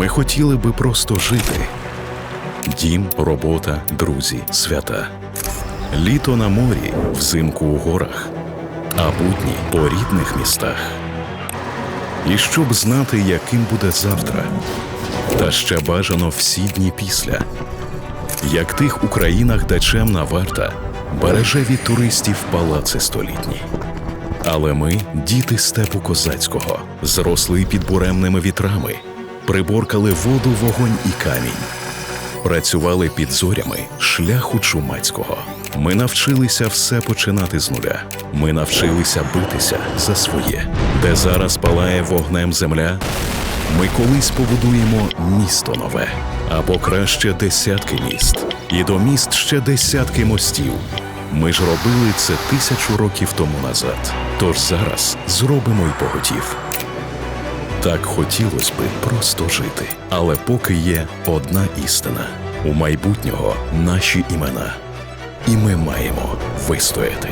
Ми хотіли би просто жити. Дім, робота, друзі, свята. Літо на морі, взимку у горах, а будні по рідних містах. І щоб знати, яким буде завтра, та ще бажано всі дні після. Як тих у країнах, де чемна варта береже від туристів палаци столітні. Але ми, діти степу козацького, зросли під буремними вітрами, приборкали воду, вогонь і камінь, працювали під зорями шляху чумацького. Ми навчилися все починати з нуля. Ми навчилися битися за своє, де зараз палає вогнем земля. Ми колись побудуємо місто нове, або краще десятки міст, і до міст ще десятки мостів. Ми ж робили це тисячу років тому назад. Тож зараз зробимо й поготів. Так хотілося би просто жити. Але поки є одна істина: у майбутнього наші імена. І ми маємо вистояти.